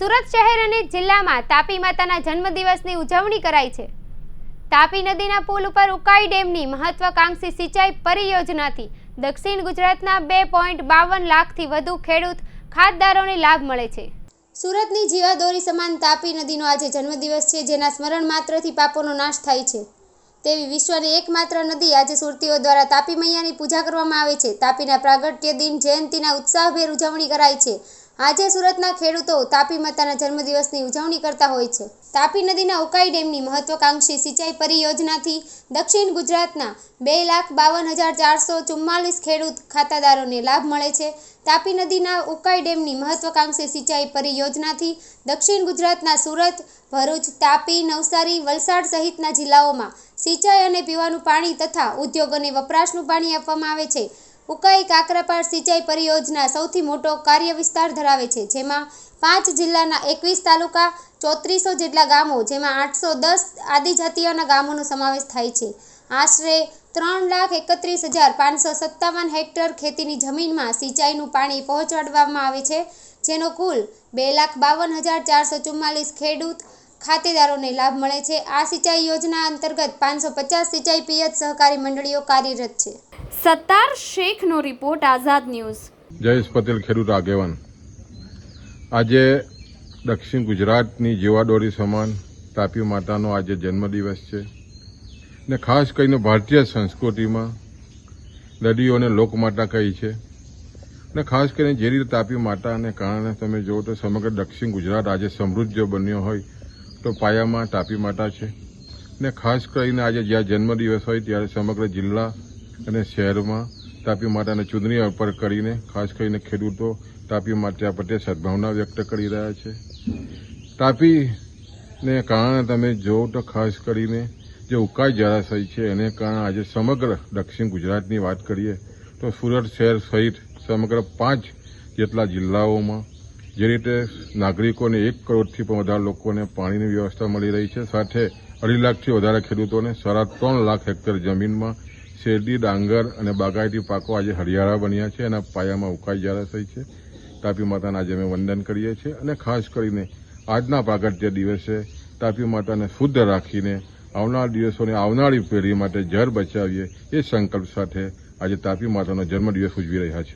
સુરત શહેર અને જિલ્લામાં તાપી માતાના જન્મદિવસની ઉજવણી કરાઈ છે. તાપી નદીના પુલ ઉપર ઉકાઈ ડેમની મહત્વાકાંક્ષી સિંચાઈ પરિયોજનાથી દક્ષિણ ગુજરાતના બે પોઈન્ટ બાવન લાખથી વધુ ખેડૂત ખાતદારોને લાભ મળે છે. સુરતની જીવાદોરી સમાન તાપી નદીનો આજે જન્મદિવસ છે, જેના સ્મરણ માત્રથી પાપોનો નાશ થાય છે. તેવી વિશ્વની એકમાત્ર નદી આજે સુરતીઓ દ્વારા તાપી મૈયાની પૂજા કરવામાં આવે છે. તાપીના પ્રાગટ્ય દિન જયંતિના ઉત્સાહભેર ઉજવણી કરાય છે. આજે સુરતના ખેડૂતો તાપી માતાના જન્મદિવસની ઉજવણી કરતા હોય છે. તાપી નદીના ઉકાઈ ડેમની મહત્વાકાંક્ષી સિંચાઈ પરિયોજનાથી દક્ષિણ ગુજરાતના બે લાખ બાવન હજાર ચારસો ચુમ્માલીસ ખેડૂત ખાતાદારોને લાભ મળે છે. તાપી નદીના ઉકાઈ ડેમની મહત્વાકાંક્ષી સિંચાઈ પરિયોજનાથી દક્ષિણ ગુજરાતના સુરત, ભરૂચ, તાપી, નવસારી, વલસાડ સહિતના જિલ્લાઓમાં સિંચાઈ અને પીવાનું પાણી તથા ઉદ્યોગ અને વપરાશનું પાણી આપવામાં આવે છે. ઉકાઈ કાકરાપાડ સિંચાઈ પરિયોજના સૌથી મોટો કાર્ય વિસ્તાર ધરાવે છે, જેમાં પાંચ જિલ્લાના એકવીસ તાલુકા ચોત્રીસો જેટલા ગામો, જેમાં આઠસો દસ આદિજાતિઓના ગામોનો સમાવેશ થાય છે. આશરે ત્રણ લાખ એકત્રીસ હજાર પાંચસો સત્તાવન હેક્ટર ખેતીની જમીનમાં સિંચાઈનું પાણી પહોંચાડવામાં આવે છે, જેનો કુલ બે લાખ બાવન હજાર ચારસો ચુમ્માલીસ ખેડૂત ખાતેદારોને લાભ મળે છે. આ સિંચાઈ યોજના અંતર્ગત પાંચસો પચાસ સિંચાઈ પિયત સહકારી મંડળીઓ કાર્યરત છે. સત્તાર શેખનો રિપોર્ટ, આઝાદ ન્યૂઝ. જયેશ પટેલ, ખેડૂત આગેવાન. આજે દક્ષિણ ગુજરાતની જીવાદોરી સમાન તાપી માતાનો આજે જન્મદિવસ છે. ને ખાસ કરીને ભારતીય સંસ્કૃતિમાં નદીઓને લોકમાતા કહી છે. ને ખાસ કરીને જે રીતે તાપી માતાને કારણે તમે જુઓ તો સમગ્ર દક્ષિણ ગુજરાત આજે સમૃદ્ધ બન્યો હોય તો પાયામાં તાપી માતા છે. ને ખાસ કરીને આજે જ્યાં જન્મદિવસ હોય ત્યારે સમગ્ર જિલ્લા અને શહેરમાં તાપી માતાને ચૂંટણી અર્પણ કરીને, ખાસ કરીને ખેડૂતો તાપી માતા પ્રત્યે સદભાવના વ્યક્ત કરી રહ્યા છે. તાપીને કારણે તમે જુઓ તો ખાસ કરીને જે ઉકાઈ જળાશય છે, એને કારણે આજે સમગ્ર દક્ષિણ ગુજરાતની વાત કરીએ તો સુરત શહેર સહિત સમગ્ર પાંચ જેટલા જિલ્લાઓમાં જે રીતે નાગરિકોને એક કરોડથી પણ વધારે લોકોને પાણીની વ્યવસ્થા મળી રહી છે. સાથે અઢી લાખથી વધારે ખેડૂતોને સાડા ત્રણ લાખ હેક્ટર જમીનમાં શેરડી, ડાંગર અને બાગાયતી પાકો આજે હરિયાળા બન્યા છે એના પાયામાં ઉકાઈ થઈ છે. તાપી માતાને આજે અમે વંદન કરીએ છીએ અને ખાસ કરીને આજના પ્રાગટ્ય દિવસે તાપી માતાને શુદ્ધ રાખીને આવનાર દિવસોને આવનારી પેઢી માટે જર બચાવીએ એ સંકલ્પ સાથે આજે તાપી માતાનો જન્મદિવસ ઉજવી રહ્યા છે.